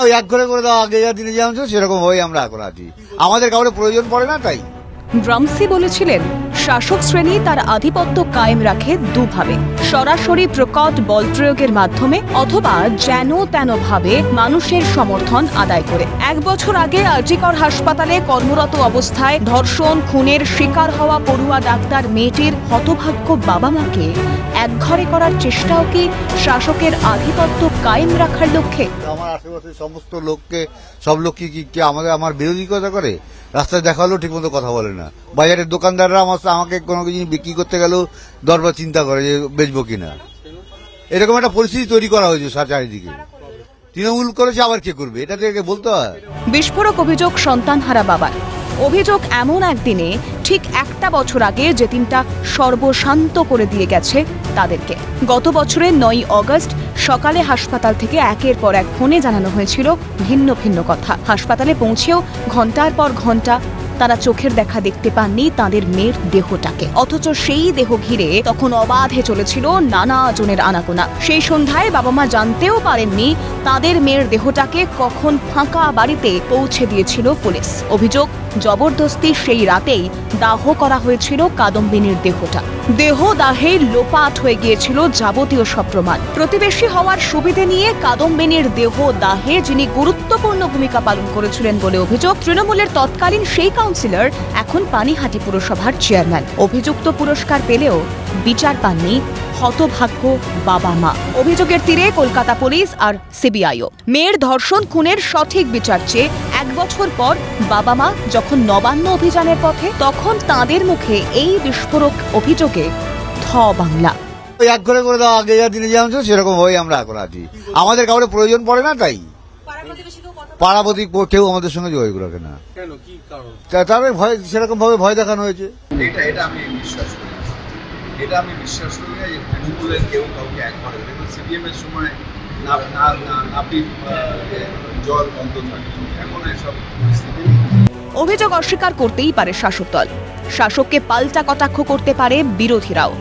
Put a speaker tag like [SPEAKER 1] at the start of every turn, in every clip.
[SPEAKER 1] ওই এক ঘরে করে দেওয়া আগে যা দিনে যেমন সেরকম হয়ে আমরা এখন আছি। আমাদের কাউরে প্রয়োজন পড়ে না তাই।
[SPEAKER 2] ড্রামসি বলেছিলেন শাসক শ্রেণি তার আধিপত্য কায়েম রাখে দুভাবে। সরাসরি প্রকট বল প্রয়োগের মাধ্যমে অথবা যেন তেন ভাবে মানুষের সমর্থন আদায় করে। এক বছর আগে আরজিকর হাসপাতালে কর্মরত অবস্থায় ধর্ষণ, খুনের শিকার হওয়া পড়ুয়া ডাক্তার মেয়েটির হতভাগ্য বাবা মাকে একঘরে করার চেষ্টাও কি শাসকের আধিপত্য কায়েম রাখার লক্ষ্যে?
[SPEAKER 1] আমার আশেপাশে সমস্ত লোককে, সব লোক কি, কি- কি আমাদের, আমার বিরোধিতা করে? রাস্তায় দেখা হলেও ঠিক মতো কথা বলে না। বাজারের দোকানদাররা আমার আমাকে কোনো কিছু বিক্রি করতে গেলেও দরবার চিন্তা করে যে বেচবো কিনা। এরকম একটা পরিস্থিতি তৈরি করা হয়েছে চারিদিকে। তৃণমূল করেছে, আবার কে করবে? এটা থেকে বলতে হয়।
[SPEAKER 2] বিস্ফোরক অভিযোগ সন্তানহারা বাবার। অভিযোগ এমন একদিনে, ঠিক একটা বছর আগে, যে দিনটা সর্বশান্ত করে দিয়ে গেছে তাদেরকে। গত বছরের নয় অগস্ট সকালে হাসপাতাল থেকে একের পর এক ফোনে জানানো হয়েছিল ভিন্ন ভিন্ন কথা। হাসপাতালে পৌঁছেও ঘণ্টার পর ঘণ্টা তারা চোখের দেখা দেখতে পাননি তাদের মেয়ের দেহটাকে। অথচ সেই দেহ ঘিরে তখন অবাধে চলেছিল নানা জনের আনাগোনা। সেই সন্ধ্যায় বাবা মা জানতেও পারেননি তাদের মেয়ের দেহটাকে কখন ফাঁকা বাড়িতে পৌঁছে দিয়েছিল পুলিশ। অভিযোগ, জবরদস্তি সেই রাতেই দাহ করা হয়েছিল কাদম্বিনীর দেহটা। দেহ দাহে লোপাট হয়ে গিয়েছিল যাবতীয় সব প্রমাণ। প্রতিবেশী হওয়ার সুবিধে নিয়ে কাদম্বিনীর দেহ দাহে যিনি গুরুত্বপূর্ণ ভূমিকা পালন করেছিলেন বলে অভিযোগ, তৃণমূলের তৎকালীন সেই কাউন্সিলর, এখন পানিহাটি পুরসভার চেয়ারম্যান। অভিযুক্ত পুরস্কার পেলেও বিচার পাননি হতভাগ্য বাবা মা। অভিযোগের তীরে কলকাতা পুলিশ আর সিবিআইও। মেয়ের ধর্ষণ খুনের সঠিক বিচার চেয়ে এক বছর পর বাবা মা যখন নবান্ন অভিযানের পথে, তখন তাদের মুখে এই বিস্ফোরক অভিযোগে থ বাংলা।
[SPEAKER 1] এক ঘরে করে দেওয়া আগে যা দিনে যেমন সেরকম ভাবেই আমরা এখন আছি। আমাদের কাউরে প্রয়োজন পড়ে না তাই। পাড়াপতি কেউ আমাদের সঙ্গে যোগাযোগ রাখে না।
[SPEAKER 3] কেন? কি কারণ?
[SPEAKER 1] তা- তাদের ভয় সেরকম ভাবে ভয় দেখানো হয়েছে।
[SPEAKER 4] এটা এটা আমি বিশ্বাস করি। এটা আমি বিশ্বাস করি না যে তৃণমূলের কেউ কাউকে একবারে দেখুন সিপিএম এর সময় না না না আহ, জল বন্ধ থাকে। এখন এসব পরিস্থিতি
[SPEAKER 2] অভিযোগ অস্বীকার করতেই পারে শাসক দল। শাসককে পাল্টা কটাক্ষ করতে পারে বিরোধীরাও।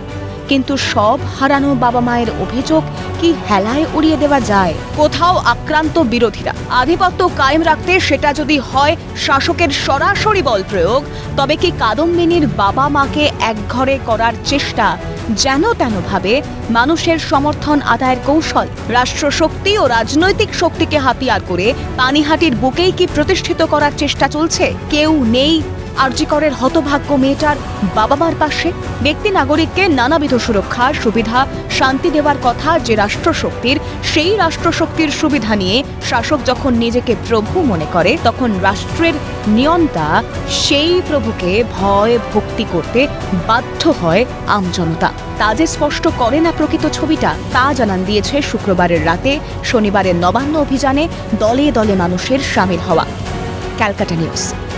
[SPEAKER 2] কিন্তু সব হারানো বাবা মায়ের অভিযোগ কি হেলায় উড়িয়ে দেওয়া যায়? কোথাও আক্রান্ত বিরোধীরা। আধিপত্য কায়েম রাখতে সেটা যদি হয়, শাসকের সরাসরি বল প্রয়োগ, তবে কি কাদম্বিনীর বাবা মাকে একঘরে করার চেষ্টা যেন তেনভাবে মানুষের সমর্থন আদায়ের কৌশল? রাষ্ট্রশক্তি ও রাজনৈতিক শক্তিকে হাতিয়ার করে পানিহাটির বুকেই কি প্রতিষ্ঠিত করার চেষ্টা চলছে? কেউ নেই আরজিকরের হতভাগ্য মেয়েটার বাবা মার পাশে ব্যক্তি নাগরিককে নানাবিধ সুরক্ষা সুবিধা, শান্তি দেওয়ার কথা যে রাষ্ট্রশক্তির, সেই রাষ্ট্রশক্তির সুবিধা নিয়ে শাসক যখন নিজেকে প্রভু মনে করে, তখন রাষ্ট্রের নিয়ন্তা সেই প্রভুকে ভয় ভক্তি করতে বাধ্য হয় আমজনতা তা যে স্পষ্ট করে না প্রকৃত ছবিটা, তা জানান দিয়েছে শুক্রবারের রাতে শনিবারের নবান্ন অভিযানে দলে দলে মানুষের সামিল হওয়া। Calcutta news.